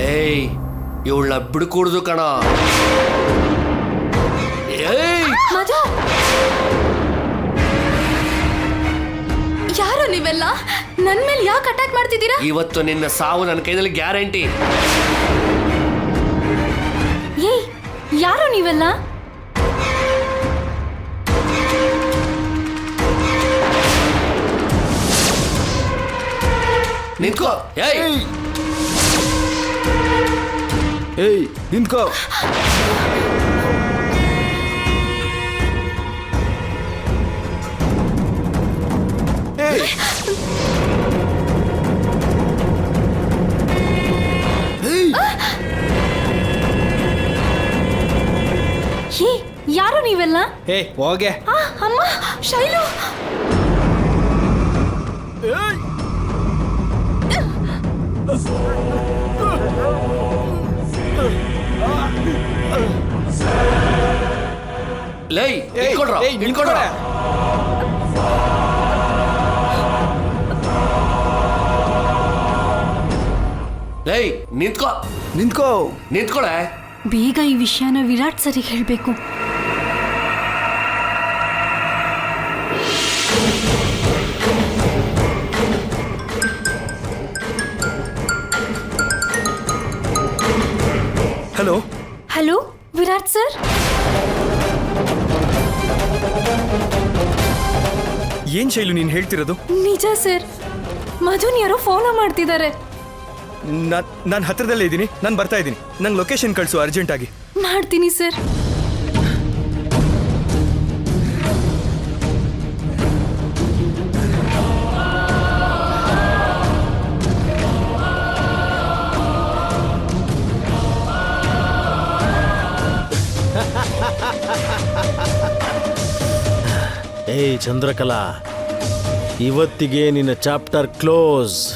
ಲೇಯ್ ಇವಳನ್ನ ಬಿಡ್ಕೂಡ್ದು ಕಣ. ಏಯ್! ಮಧು ಯಾರು ನೀವೆಲ್ಲ? ನನ್ ಮೇಲೆ ಯಾಕೆ ಅಟ್ಯಾಕ್ ಮಾಡ್ತಿದ್ದೀರಾ? ಇವತ್ತು ನಿನ್ನ ಸಾವು ನನ್ನ ಕೈಯಲ್ಲಿ ಗ್ಯಾರಂಟಿ. ಏಯ್ ಯಾರು ನೀವೆಲ್ಲ? ನಿಂತ್ಕೋ. ಏಯ್ ಏಯ್ ನಿಂತ್ಕೋ. ಏಯ್. ಹೇ ಯಾರು ನೀವೆಲ್ಲ? ಏ ಹೋಗೆ. ಆ, ಅಮ್ಮ ಶೈಲು. ಏಯ್, ಏಯ್, ಇಟ್ಕೊಡ್ರ ನಿಂತ್ಕೊಳೆ. ಲೇಯ್ ನಿಂತ್ಕೋ. ನಿಂತ್ಕೋ. ನಿಂತ್ಕೊಳೆ ಬೇಗ ಈ ವಿಷಯನ ವಿರಾಟ್ ಸರಿಗೆ ಹೇಳಬೇಕು. Hello hello Virat sir? ಏನ್ ಶೈಲು ನೀನ್ ಹೇಳ್ತಿರೋದು? ನಿಜ ಸರ್. ಮಧುನ್ ಯಾರೋ ಫಾಲೋ ಮಾಡ್ತಿದ್ದಾರೆ ನಾನು ಹತ್ರದಲ್ಲೇ ಇದ್ದೀನಿ. ನಾನು ಬರ್ತಾ ಇದ್ದೀನಿ. ನಂಗೆ ಲೊಕೇಶನ್ ಕಳಿಸು ಅರ್ಜೆಂಟ್ ಆಗಿ. ಮಾಡ್ತೀನಿ ಸರ್. ಏಯ್ ಚಂದ್ರಕಲಾ. ಇವತ್ತಿಗೆ ನಿನ್ನ ಚಾಪ್ಟರ್ ಕ್ಲೋಸ್.